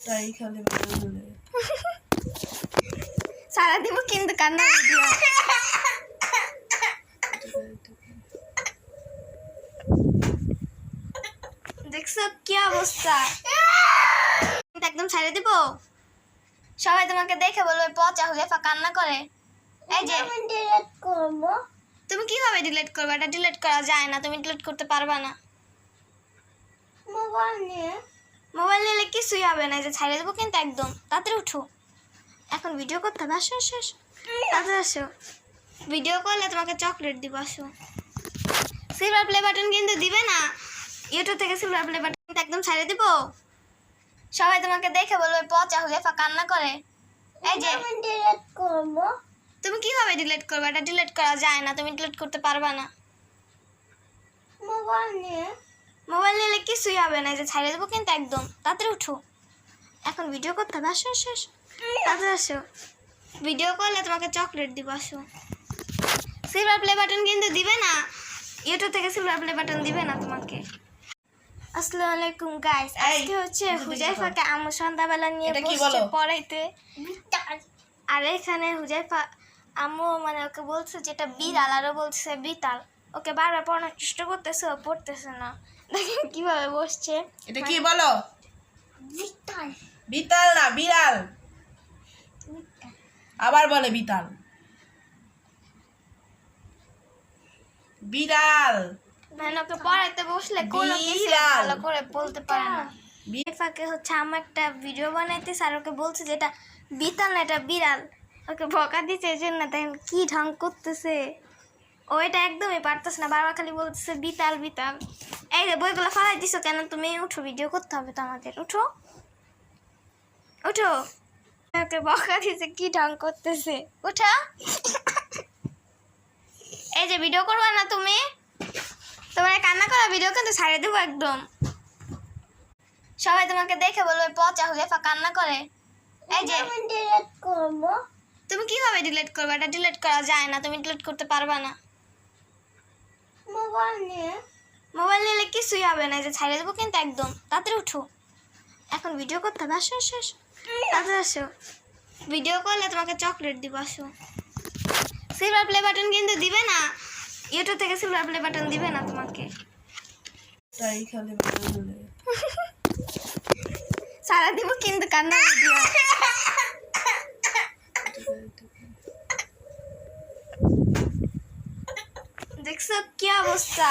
তাই খালি সারা দিব কিন্তু কান্না ভিডিও দেখছ কি অবস্থা? একদম ছেড়ে দিব? সবাই তোমাকে দেখে বলবে পচা হুলেফা কান্না করে। এই যে ডিলেট করব। তুমি কীভাবে ডিলিট করবে? এটা ডিলিট করা যায় না তুমি ডিলিট করতে পারবা না। মোবাইল নিয়ে। মোবাইল নিলে কিছুই হবে না যে ছাড়িয়ে দেবো কিন্তু একদম। তাড়াতাড়ি উঠো। এখন ভিডিও করতে হবে আসো আসো আসো। তাড়াতাড়ি আসো। ভিডিও করলে তোমাকে চকলেট দিব আসো। সিলভার প্লে বাটন কিন্তু দিবে না। ইউটিউব থেকে সিলভার প্লে বাটন একদম ছাড়িয়ে দিব। সবাই তোমাকে দেখে বলবে পচা হুলেফা কান্না করে। এই যে তুমি কীভাবে ডিলিট করবে? এটা ডিলিট করা যায় না তুমি ডিলিট করতে পারবা না। মোবাইল নিয়ে মোবাইল নিলে কিছুই হবে না যে ছাড়িয়ে দেবো কিন্তু একদম। তাড়াতাড়ি উঠো। এখন ভিডিও করতে হবে আসো আসো আসো। তাড়াতাড়ি আসো। ভিডিও করলে তোমাকে চকলেট দিব আসো। সিলভার প্লে বাটন কিন্তু দিবে না। ইউটিউব থেকে সিলভার প্লে বাটন দিবে না তোমাকে। আসসালামু আলাইকুম গাইস আজকে হচ্ছে হুজাইফাকে আম্মু সন্ধ্যাবেলা নিয়ে বসছে পড়াইতে। আর এখানে হুজাইফা আম্মু মানে ওকে বলছে যেটা বিড়াল আরও বলছে বিতাল ওকে বারবার পড়ানোর চেষ্টা করতেছে ও পড়তেছে না। দেখেন কীভাবে বসছে। এটা কি বলো? বিটাল বিতাল না বিড়াল। আবার বলে বিতাল। বিড়াল। মানে ওকে পড়াইতে বসলে কোনো কিছু বিড়াল। ভালো করে বলতে পারে না। বিফাকে হচ্ছে আমার একটা ভিডিও বানাইতেছে আর ওকে বলছে যে এটা বিতাল না এটা বিড়াল। ওকে বকা দিচ্ছে এই জন্য দেখেন কি ঢং করতেছে। ও এটা একদমই পারতেছে না বারবার খালি বলতেছে বিতাল বিতাল। এই যে বইগুলো ফালাই দিছো কেন? তুমি উঠো ভিডিও করতে হবে তো আমাদের উঠো। উঠো। ওকে বকা দিচ্ছে কি ঢং করতেছে? উঠো। এই যে ভিডিও করবা না তুমি? তোমার কান্না করা ভিডিও কিন্তু ছাড়িয়ে দেবো একদম। সবাই তোমাকে দেখে বলবে পচা হুলেফা কান্না করে। এই যে ডিলেট করব। তুমি কীভাবে ডিলিট করবে? এটা ডিলিট করা যায় না তুমি ডিলিট করতে পারবা না। মোবাইল? নিয়ে মোবাইল নিলে কিছুই হবে না যে ছাড়িয়ে দেবো কিন্তু একদম। তাড়াতাড়ি উঠো। এখন ভিডিও করতে হবে আসো আসো আসো। তাড়াতাড়ি আসো। ভিডিও করলে তোমাকে চকলেট দিব আসো। সিলভার প্লে বাটন কিন্তু দিবে না। ইউটিউব থেকে সিলভার প্লে বাটন দিবে না তোমাকে। তাই খালি সারা দিব কিন্তু কান্না ভিডিও দেখছ কি অবস্থা